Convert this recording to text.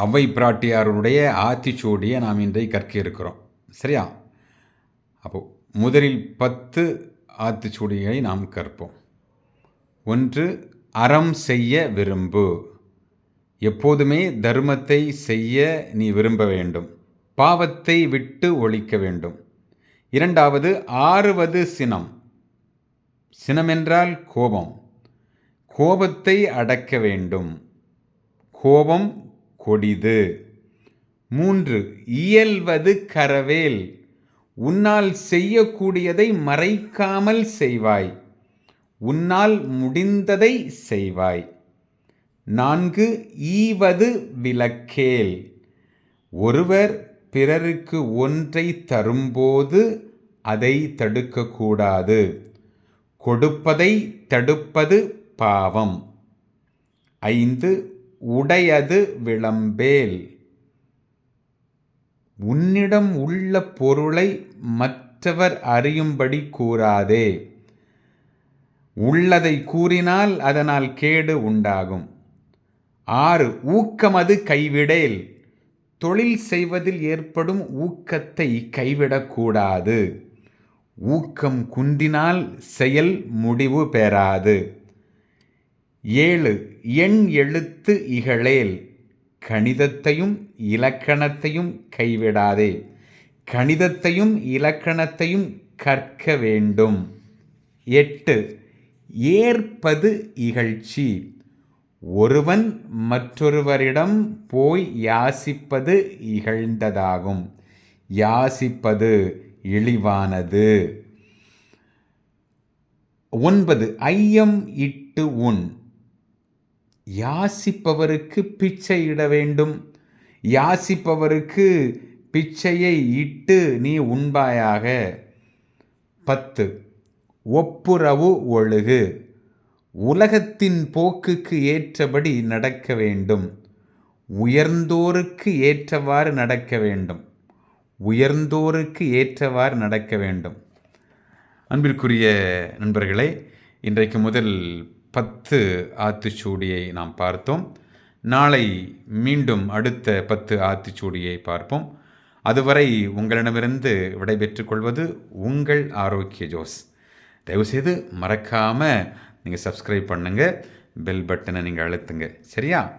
அவ்வை பிராட்டியாருடைய ஆத்திச்சூடியை நாம் இன்றை கற்க இருக்கிறோம். சரியா? அப்போ முதலில் பத்து ஆத்திச்சூடிகளை நாம் கற்போம். ஒன்று அறம் செய்ய விரும்பு. எப்போதுமே தர்மத்தை செய்ய நீ விரும்ப வேண்டும். பாவத்தை விட்டு ஒழிக்க வேண்டும். இரண்டாவது ஆறுவது சினம். சினமென்றால் கோபம். கோபத்தை அடக்க வேண்டும். கோபம் கொடிது. மூன்று இயல்வது கரவேல். உன்னால் செய்யக்கூடியதை மறைக்காமல் செய்வாய். உன்னால் முடிந்ததை செய்வாய். நான்கு ஈவது விலக்கேல் ஒருவர் பிறருக்கு ஒன்றை தரும்போது அதை தடுக்கக்கூடாது. கொடுப்பதை தடுப்பது பாவம். ஐந்து உடையது விளம்பேல். உன்னிடம் உள்ள பொருளை மற்றவர் அறியும்படி கூறாதே. உள்ளதை கூறினால் அதனால் கேடு உண்டாகும். ஆறு ஊக்கமது கைவிடேல். தொழில் செய்வதில் ஏற்படும் ஊக்கத்தை கைவிடக்கூடாது ஊக்கம் குன்றினால் செயல் முடிவு பெறாது. ஏழு எண் எழுத்து இகழேல். கணிதத்தையும் இலக்கணத்தையும் கைவிடாதே. கணிதத்தையும் இலக்கணத்தையும் கற்க வேண்டும். எட்டு ஏற்பது இகழ்ச்சி. ஒருவன் மற்றொருவரிடம் போய் யாசிப்பது இகழ்ந்ததாகும். யாசிப்பது இழிவானது. ஒன்பது ஐயம் இட்டு உண் யாசிப்பவருக்கு பிச்சை இட வேண்டும். யாசிப்பவருக்கு பிச்சையை இட்டு நீ உண்பாயாக. பத்து. ஒப்புரவு ஒழுகு. உலகத்தின் போக்குக்கு ஏற்றபடி நடக்க வேண்டும். உயர்ந்தோருக்கு ஏற்றவாறு நடக்க வேண்டும். உயர்ந்தோருக்கு ஏற்றவாறு நடக்க வேண்டும். அன்பிற்குரிய நண்பர்களே இன்றைக்கு முதல் பத்து ஆத்திச்சூடியை நாம் பார்த்தோம். நாளை மீண்டும் அடுத்த பத்து ஆத்திச்சூடியை பார்ப்போம். அதுவரை உங்களிடமிருந்து விடைபெற்றுக் கொள்வது உங்கள் ஆரோக்கிய ஜோஸ். தயவுசெய்து மறக்காமல் நீங்கள் சப்ஸ்கிரைப் பண்ணுங்கள் பெல் பட்டனை நீங்கள் அழுத்துங்க. சரியா?